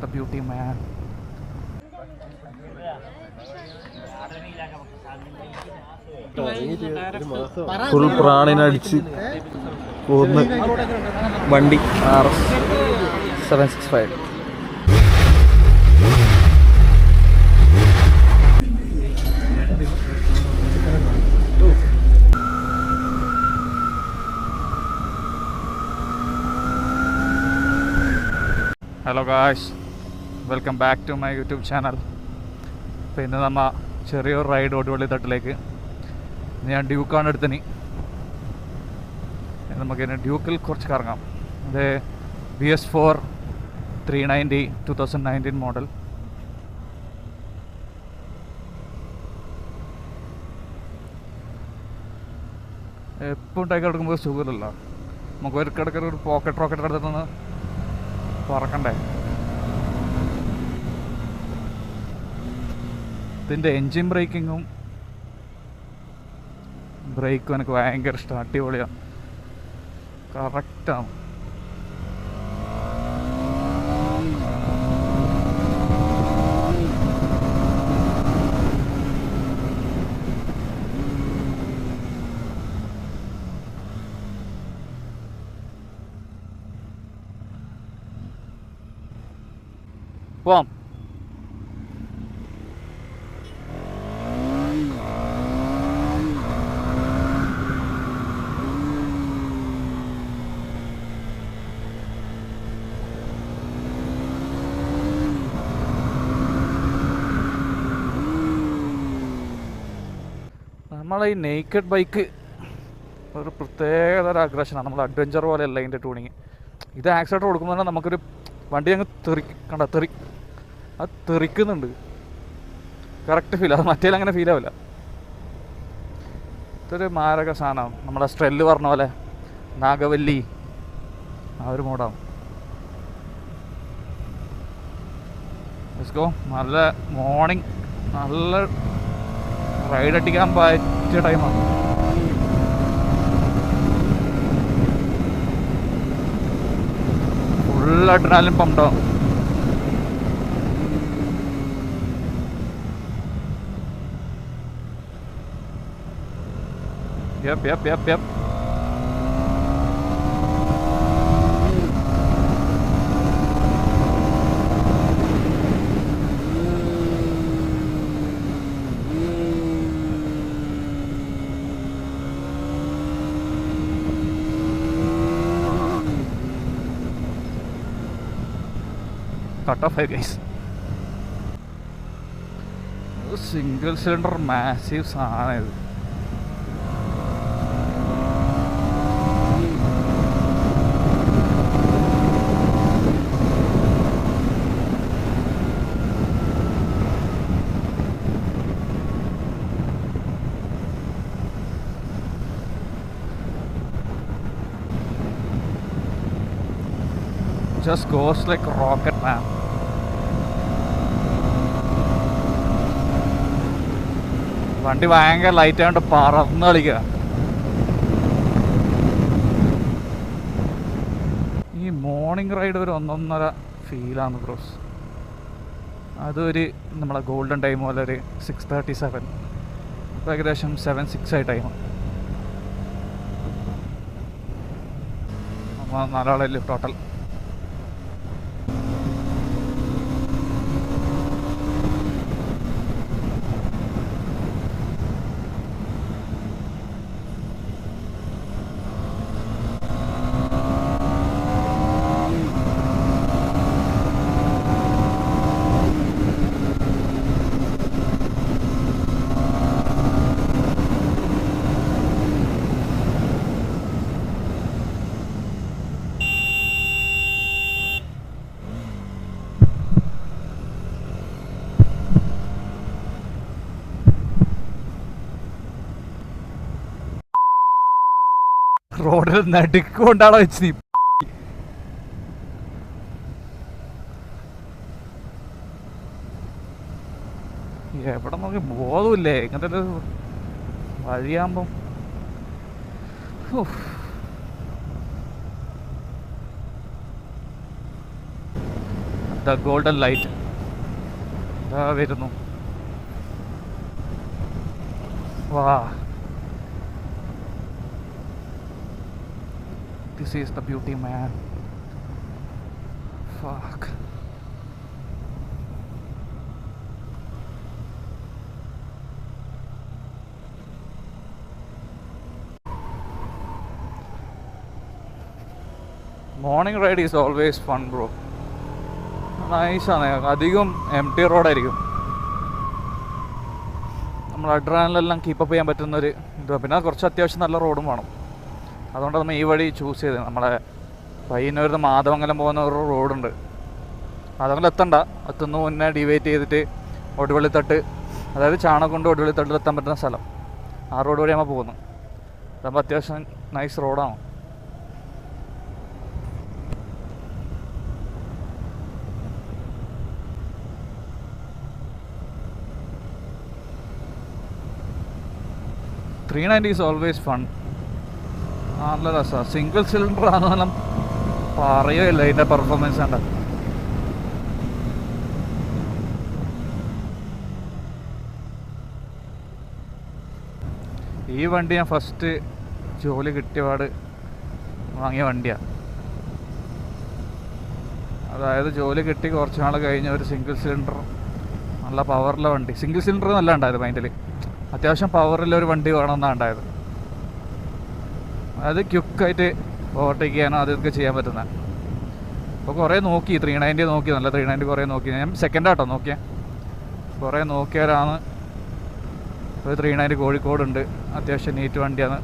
This beauty man. Full പ്രാണിനടിച്ച് പോകുന്ന വണ്ടി R S seven six five hello guys welcome back to my YouTube channel അപ്പോൾ ഇന്ന് നമ്മ ചെറിയൊരു റൈഡ് ഓടുവള്ളി തട്ടിലേക്ക്. ഞാൻ ഡ്യൂക്കാണ് എടുത്തിന് നമുക്ക് ഇനി ഡ്യൂക്കിൽ കുറച്ച് കറങ്ങാം. അത് B S four three ninety two thousand nineteen model എപ്പോൾ ഉണ്ടാക്കി എടുക്കുമ്പോൾ സുഖമില്ലല്ലോ. നമുക്ക് ഒരു കിടക്കൊരു പോക്കറ്റ് റോക്കറ്റ് എടുത്തിട്ടൊന്ന് പറക്കണ്ടേ? ഇതിന്റെ എൻജിൻ ബ്രേക്കിങ്ങും ബ്രേക്കും എനിക്ക് ഭയങ്കര ഇഷ്ടമാണ് അടിപൊളിയാണ് കറക്റ്റാണ് പോവാം. നമ്മളെ ഈ നെയ്ക്കഡ് ബൈക്ക് ഒരു പ്രത്യേകതര ആഗ്രഹമാണ് നമ്മൾ അഡ്വഞ്ചർ പോലെയല്ല ഇതിന്റെ ടൂണിങ് ഇത് ആക്സിഡന്റ് കൊടുക്കുമ്പോൾ തന്നെ നമുക്കൊരു വണ്ടി അങ്ങ് തെറി കണ്ട? തെറി. അത് തെറിക്കുന്നുണ്ട്. കറക്റ്റ് ഫീൽ അത് മറ്റേ അങ്ങനെ ഫീൽ ആവില്ല. ഇതൊരു മാരക സാധനമാണ്. നമ്മുടെ സ്ട്രെല്ല് പറഞ്ഞ പോലെ നാഗവല്ലി. ആ ഒരു മോഡാണ് ഗോ നല്ല മോർണിംഗ് നല്ല റൈഡ് അടിക്കാൻ പറ്റിയ ടൈമാണ് ഫുൾ അഡ്രനാലിൻ പമ്പോ Yep, yep, yep, yep. Cut off ആയി ഗൈസ് സിംഗിൾ സിലിണ്ടർ മാസീവ് സാധനം ഇത്. Just goes like rocket man. വണ്ടി ഭയങ്കര ലൈറ്റ് ആയതുകൊണ്ട് പറന്ന് കളിക്കുക ഈ മോർണിംഗ് റൈഡ് ഒരു ഒന്നൊന്നര ഫീലാണ് ബ്രോസ് അതൊരു നമ്മളെ ഗോൾഡൻ ടൈം പോലെ ഒരു സിക്സ് തേർട്ടി സെവൻ ഇപ്പോൾ ഏകദേശം സെവൻ സിക്സ് ആയി ടൈം നമ്മൾ നാലാളല്ലേ ടോട്ടൽ റോഡിൽ നടുക്കൊണ്ടാണോ വെച്ച് നീ എവിടെ നോക്കി ബോധമില്ലേ ഇങ്ങനത്തെ ഒരു വഴിയാകുമ്പം ദ ഗോൾഡൻ ലൈറ്റ്? വരുന്നു? വാ. This is the beauty, man. Fuck. Morning ride is always fun bro നൈസാണ് അധികം എം ടി റോഡായിരിക്കും നമ്മൾ അഡ്രാനിലെല്ലാം കീപ്പപ്പ് ചെയ്യാൻ പറ്റുന്ന ഒരു ഇത്. പിന്നെ കുറച്ച് അത്യാവശ്യം നല്ല റോഡും വേണം. അതുകൊണ്ട് നമ്മൾ ഈ വഴി ചൂസ് ചെയ്ത് നമ്മളെ പയ്യന്നൂരിൽ നിന്ന് മാധവങ്കലം പോകുന്ന ഒരു റോഡുണ്ട് മാധവങ്കലം എത്തണ്ട. എത്തുന്ന മുന്നേ ഡിവൈറ്റ് ചെയ്തിട്ട് ഒടുവള്ളിത്തട്ട് അതായത് ചാണകം കൊണ്ട് തട്ടിൽ എത്താൻ പറ്റുന്ന സ്ഥലം. ആ റോഡ് വഴി നമ്മൾ പോകുന്നു. അതാകുമ്പോൾ അത്യാവശ്യം നൈസ് റോഡാണ് three ninety is always fun നല്ല രസമാണ് സിംഗിൾ സിലിണ്ടർ ആണെന്നെല്ലാം പറയുകയില്ല ഇതിന്റെ പെർഫോമൻസ് കണ്ട. ഈ വണ്ടി ഞാൻ ഫസ്റ്റ് ജോലി കിട്ടിയപാട് വാങ്ങിയ വണ്ടിയാണ് അതായത് ജോലി കിട്ടി കുറച്ച് നാൾ കഴിഞ്ഞ ഒരു സിംഗിൾ സിലിണ്ടർ നല്ല പവറിലെ വണ്ടി. സിംഗിൾ സിലിണ്ടർ നല്ല ഉണ്ടായത് മൈൻഡിൽ അത്യാവശ്യം ഒരു വണ്ടി വേണമെന്നാണ് ഉണ്ടായത്. അത് ക്യുക്കായിട്ട് ഓവർടേക്ക് ചെയ്യാനോ അതൊക്കെ ചെയ്യാൻ പറ്റുന്ന. അപ്പോൾ കുറേ നോക്കി ത്രീ നയന്റി നോക്കി നല്ല ത്രീ നയന്റി കുറേ നോക്കി. ഞാൻ സെക്കൻഡ് ആട്ടോ നോക്കിയേ. കുറേ നോക്കിയാലാണ് ഒരു ത്രീ നയന്റി കോഴിക്കോടുണ്ട്. അത്യാവശ്യം നീറ്റ് വണ്ടിയാണ്.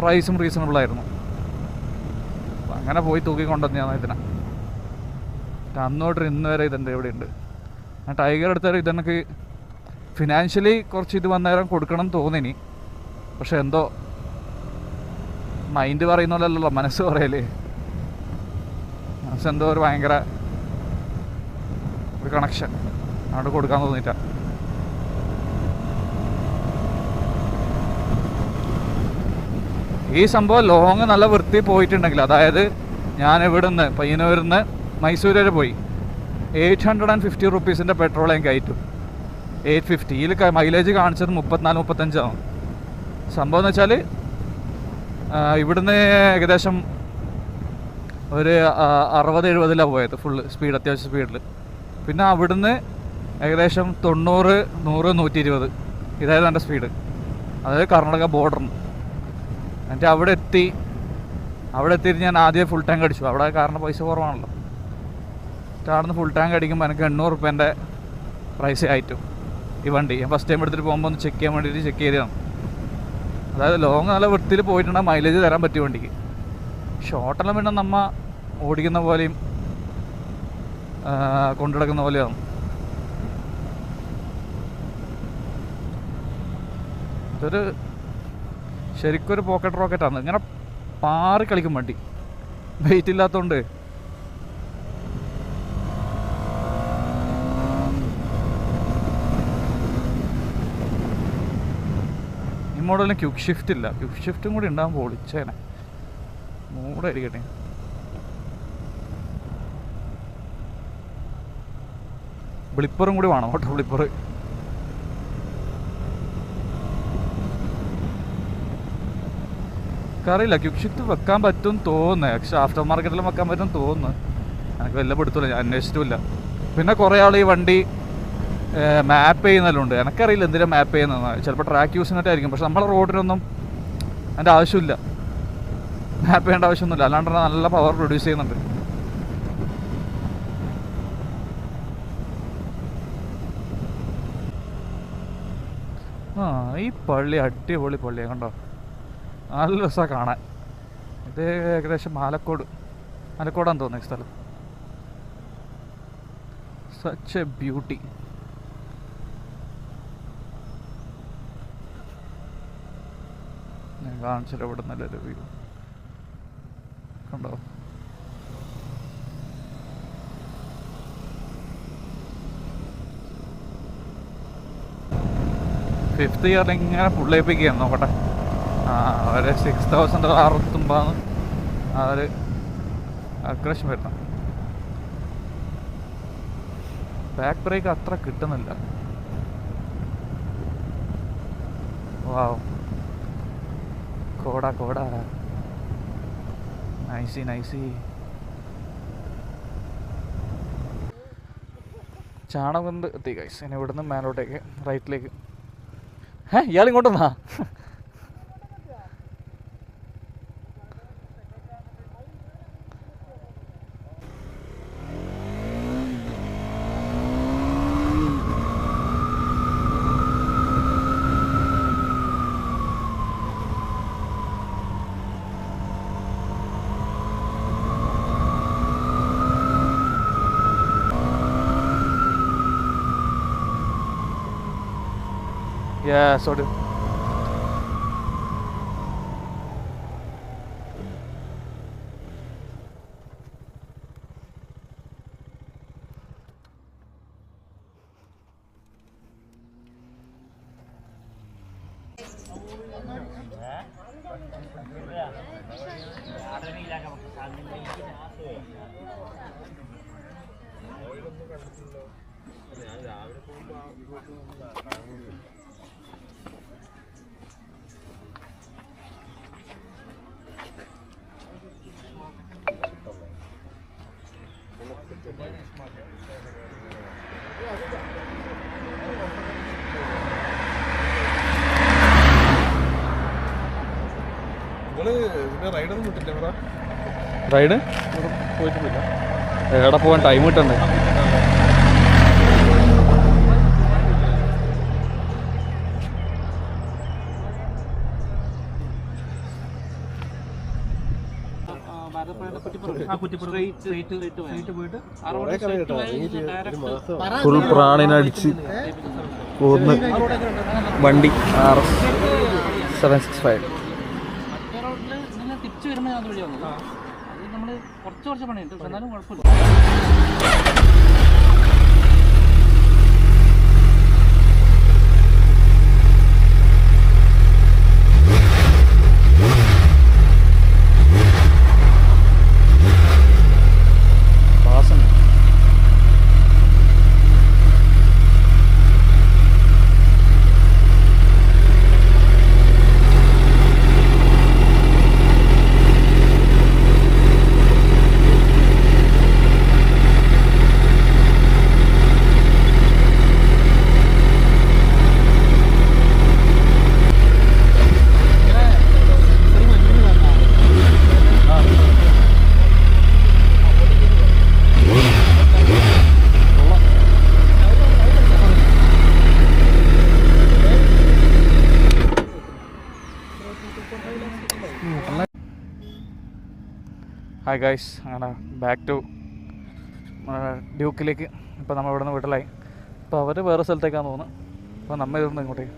പ്രൈസും റീസണബിളായിരുന്നു അപ്പം അങ്ങനെ പോയി തൂക്കി കൊണ്ടുവന്നതാണ് ഇതിനെ. അന്നോട്ട് ഇന്ന് വരെ ഇതുണ്ട് ഇവിടെ ഉണ്ട് ഞാൻ ടൈഗർ എടുത്താൽ ഇതെനിക്ക് ഫിനാൻഷ്യലി കുറച്ച് ഇത് വന്നേരം കൊടുക്കണം തോന്നിനി. പക്ഷെ എന്തോ മൈൻഡ് പറയുന്ന പോലെയല്ലല്ലോ മനസ്സ് പറയൽ. മനസ്സെന്തോ ഒരു ഭയങ്കര ഒരു കണക്ഷൻ അവിടെ കൊടുക്കാൻ തോന്നിയിട്ടാ. ഈ സംഭവം ലോങ് നല്ല വൃത്തി പോയിട്ടുണ്ടെങ്കിൽ അതായത് ഞാൻ ഇവിടെ നിന്ന് പയ്യന്നൂരിൽ നിന്ന് മൈസൂർ വരെ പോയി. എയ്റ്റ് ഹൺഡ്രഡ് ആൻഡ് ഫിഫ്റ്റി റുപ്പീസിന്റെ പെട്രോൾ ഞാൻ കയറ്റും എയ്റ്റ് ഫിഫ്റ്റി ഇതിൽ മൈലേജ് കാണിച്ചത് മുപ്പത്തിനാല് മുപ്പത്തഞ്ചാവും. സംഭവം എന്ന് വെച്ചാൽ ഇവിടുന്ന് ഏകദേശം ഒരു അറുപത് എഴുപതിലാണ് പോയത് ഫുള്ള് സ്പീഡ് അത്യാവശ്യം സ്പീഡിൽ പിന്നെ അവിടുന്ന് ഏകദേശം തൊണ്ണൂറ് നൂറ് നൂറ്റി ഇരുപത് ഇതായിരുന്നു എന്റെ സ്പീഡ് അതായത് കർണാടക ബോർഡറിന് എന്നിട്ട് അവിടെ എത്തി. അവിടെ എത്തിയിട്ട് ഞാൻ ആദ്യം ഫുൾ ടാങ്ക് അടിച്ചു. അവിടെ കാരണം പൈസ കുറവാണല്ലോ. എന്നിട്ട് അവിടെ നിന്ന് ഫുൾ ടാങ്ക് അടിക്കുമ്പോൾ എനിക്ക് എണ്ണൂറ് റുപ്യന്റെ പ്രൈസ് ആയിട്ടു ഈ വണ്ടി. ഞാൻ ഫസ്റ്റ് ടൈം എടുത്തിട്ട് പോകുമ്പോൾ ഒന്ന് ചെക്ക് ചെയ്യാൻ വേണ്ടിയിട്ട് ചെക്ക് ചെയ്തതാണ്. അതായത് ലോങ് നല്ല വൃത്തിയിൽ പോയിട്ടുണ്ടെങ്കിൽ മൈലേജ് തരാൻ പറ്റിയ വണ്ടിക്ക്. ഷോർട്ടെല്ലാം പിന്നെ നമ്മ ഓടിക്കുന്ന പോലെയും കൊണ്ടു കൊണ്ടുനടക്കുന്ന പോലെയാണ് ഇതൊരു ശരിക്കൊരു പോക്കറ്റ് റോക്കറ്റാണ് ഇങ്ങനെ പാറി കളിക്കും വണ്ടി. വെയിറ്റ് ഇല്ലാത്തതുകൊണ്ട് ഈ മോഡലിന് ക്യുക്ക് ഷിഫ്റ്റ് ഇല്ല. ക്യുക്ക് ഷിഫ്റ്റും കൂടി ഉണ്ടാകുമ്പോൾ പൊളിച്ചേനെ മൂടായിരിക്കട്ടെ ബ്ലിപ്പറും കൂടി വേണം കേട്ടോ ബ്ലിപ്പർ അറിയില്ല ക്യുക്ക് ഷിഫ്റ്റ് വെക്കാൻ പറ്റും തോന്നുന്നു. പക്ഷെ ആഫ്റ്റർ മാർക്കറ്റിലും വെക്കാൻ പറ്റും തോന്നുന്നു. എനിക്ക് വല്ല പെടുത്തില്ല ഞാൻ അന്വേഷിച്ചിട്ടില്ല പിന്നെ കുറേ ആൾ ഈ വണ്ടി മാപ്പ് ചെയ്യുന്നതിലുണ്ട്. എനിക്കറിയില്ല എന്തിനാ മാപ്പ് ചെയ്യുന്നതെന്ന്. ചിലപ്പോൾ ട്രാക്ക് യൂസ് ചെയ്യുന്നിട്ടായിരിക്കും പക്ഷെ നമ്മളെ റോഡിനൊന്നും അതിന്റെ ആവശ്യമില്ല. മാപ്പ് ചെയ്യേണ്ട ആവശ്യമൊന്നുമില്ല. അല്ലാണ്ട് നല്ല പവർ പ്രൊഡ്യൂസ് ചെയ്യുന്നുണ്ട്. ആ ഈ പള്ളി അടിപൊളി പള്ളിയാണ് കണ്ടോ? നല്ല രസമാണ് കാണാൻ. ഇത് ഏകദേശം ആലക്കോട് ആലക്കോടാന്ന് തോന്നുന്നു ഈ സ്ഥലം. സച്ച് എ ബ്യൂട്ടി ഞാൻ കാണിച്ചില്ല ഇവിടെ നല്ലൊരു വ്യൂ കണ്ടോ? ഫിഫ്ത്ത് ഇയറിൽ ഇങ്ങനെ പുള്ളിപ്പിക്കുകയാണ് നോക്കട്ടെ. ഒരു സിക്സ് തൗസൻഡ് അറുപത്തൊമ്പതാണ് ആ ഒരു അഗ്രഷൻ വരുന്നത് ബാക്ക് ബ്രേക്ക് അത്ര കിട്ടുന്നില്ല. വാവ് കോട കോട. നൈസി നൈസി ചാണകം കൊണ്ട് എത്തി ഗൈസ് ഇനി ഇവിടുന്ന് മേലോട്ടേക്ക് റൈറ്റിലേക്ക് ഏ ഇയാൾ ഇങ്ങോട്ട് വന്നാ? Yeah, sort of. റൈഡ്? എവിടെ പോകാൻ ടൈം കിട്ടണ്ടേ? ഫുൾ പ്രാണിനടിച്ച് പോകുന്ന വണ്ടി R S seven six five അത് വഴി അത് നമ്മൾ കുറച്ച് കുറച്ച് പണിയുണ്ട്. എന്നാലും കുഴപ്പമില്ല. ഹായ് ഗൈസ് അങ്ങനെ ബാക്ക് ടു ഡ്യൂക്കിലേക്ക് ഇപ്പോൾ നമ്മൾ ഇവിടെ നിന്ന് വീട്ടിലായി. അപ്പോൾ അവർ വേറെ സ്ഥലത്തേക്കാണ് തോന്നുന്നു. അപ്പോൾ നമ്മൾ ഇവിടുന്ന് ഇങ്ങോട്ടേക്ക്.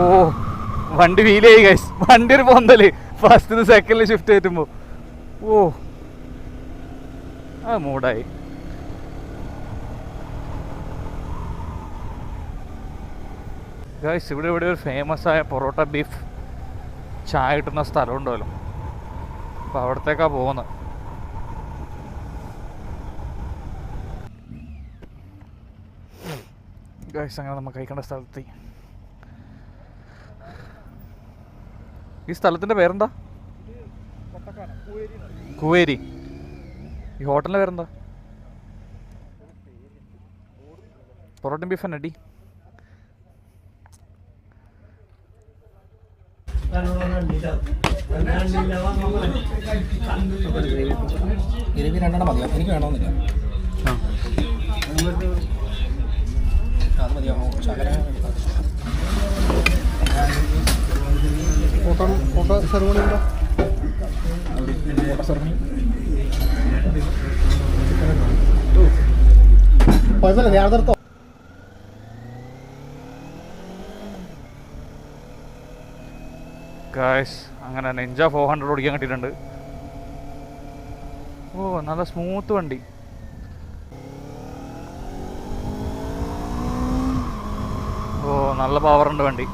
ഓ വണ്ടി വീലായി ഗൈസ് വണ്ടി ഒരു പൊന്തൽ. ഫസ്റ്റ് സെക്കൻഡിൽ ഷിഫ്റ്റ് കയറ്റുമ്പോൾ ഓ ആ മൂടായി. ഗൈസ് ഇവിടെ ഇവിടെ ഒരു ഫേമസ് ആയ പൊറോട്ട ബീഫ് ചായ കിട്ടുന്ന സ്ഥലം ഉണ്ടല്ലോ അപ്പോൾ അവിടത്തേക്കാ പോകുന്നത്. ഗൈസ് അങ്ങനെ നമ്മൾ കഴിക്കേണ്ട സ്ഥലത്ത് ഈ സ്ഥലത്തിന്റെ പേരെന്താ? കുവേരി. ഈ ഹോട്ടലിന്റെ പേരെന്താ? പൊറോട്ടയും ബീഫ് തന്നെ അടി ഗ്രേവി രണ്ടെണ്ണം മതിയോ എനിക്ക് വേണമെന്നില്ല. അത് മതിയോ ശകല ഫോട്ടോ ഫോട്ടോ സെറമണി ഉണ്ടോ? ഫോട്ടോ സെറമണി കുഴപ്പമില്ല. ഞാൻ ഗായ്സ് അങ്ങനെ നെഞ്ച ഫോർ ഹൺഡ്രഡ് ഓടിക്കാൻ കിട്ടിയിട്ടുണ്ട്. ഓ നല്ല സ്മൂത്ത് വണ്ടി. ഓ നല്ല പവറുണ്ട് വണ്ടി.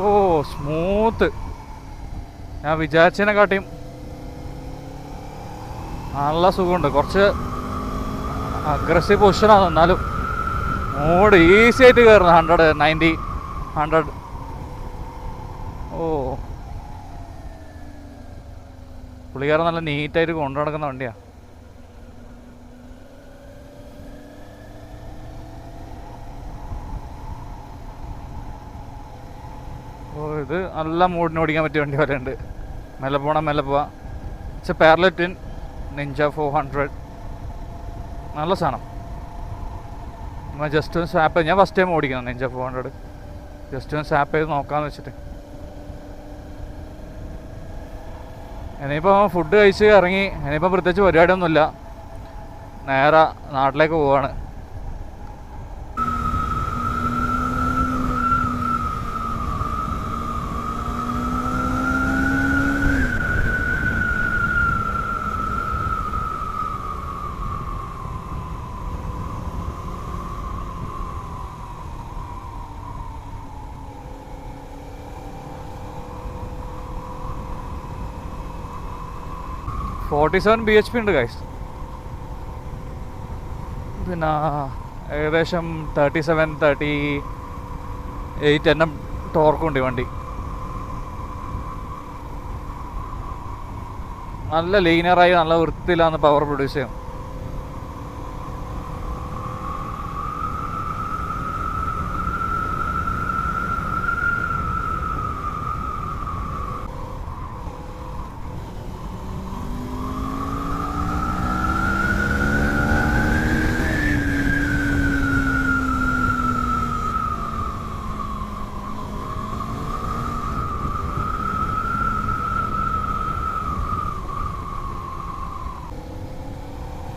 ഓ സ്മൂത്ത് ഞാൻ വിചാരിച്ചതിനെ കാട്ടിയും നല്ല സുഖമുണ്ട്. കുറച്ച് അഗ്രസീവ് പൊസിഷനാണ് എന്നാലും മോഡ് ഈസി ആയിട്ട് കയറുന്നത് ഹൺഡ്രഡ് നയന്റി ഹൺഡ്രഡ് ഓ. പുള്ളിക്കാരൻ നല്ല നീറ്റായിട്ട് കൊണ്ടു നടക്കുന്ന വണ്ടിയാ. ഓ ഇത് നല്ല മൂഡിന് ഓടിക്കാൻ പറ്റിയ വണ്ടി ഉണ്ട് മെല്ലെ പോണം മെല്ലെ പോവാ. It's a parallel twin Ninja four hundred നല്ല സാധനം. ജസ്റ്റ് ഒന്ന് സ്വാപ്പ് ഞാൻ ഫസ്റ്റ് ടൈം ഓടിക്കണം നിഞ്ച ഫോർ ഹൺഡ്രഡ് ജസ്റ്റ് ഒന്ന് സ്വാപ്പ് ചെയ്ത് നോക്കാമെന്ന് വെച്ചിട്ട്. ഇനിയിപ്പോൾ ഫുഡ് കഴിച്ച് ഇറങ്ങി. ഇനിയിപ്പോൾ പ്രത്യേകിച്ച് പരിപാടിയൊന്നുമില്ല. നേരെ നാട്ടിലേക്ക് പോവാണ്. Forty seven B H P ഉണ്ട് ഗൈസ് പിന്നെ ഏകദേശം തേർട്ടി സെവൻ തേർട്ടി എയ്റ്റ് എണ്ണം ടോർക്കുണ്ട് വണ്ടി. നല്ല ലീനിയറായി നല്ല വൃത്തിയിലാണ് പവർ പ്രൊഡ്യൂസ് ചെയ്യും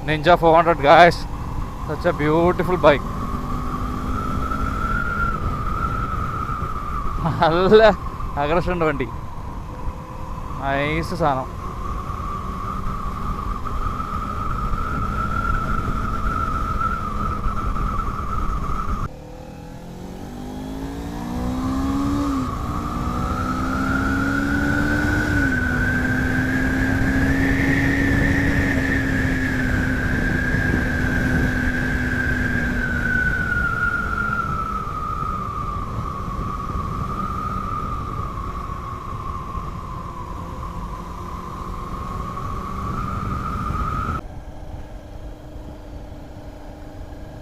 Ninja 400 guys such a beautiful bike നല്ല അഗ്രഷൻ ഉണ്ട് വണ്ടി നൈസ് സാധനം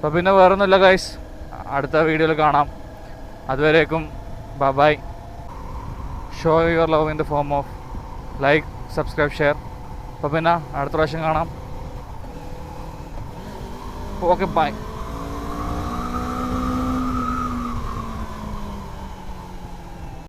അപ്പോൾ പിന്നെ വേറൊന്നുമില്ല ഗൈസ് അടുത്ത വീഡിയോയിൽ കാണാം. അതുവരേക്കും bye show your love in the form of like subscribe share അപ്പോൾ പിന്നെ അടുത്ത പ്രാവശ്യം കാണാം. Okay bye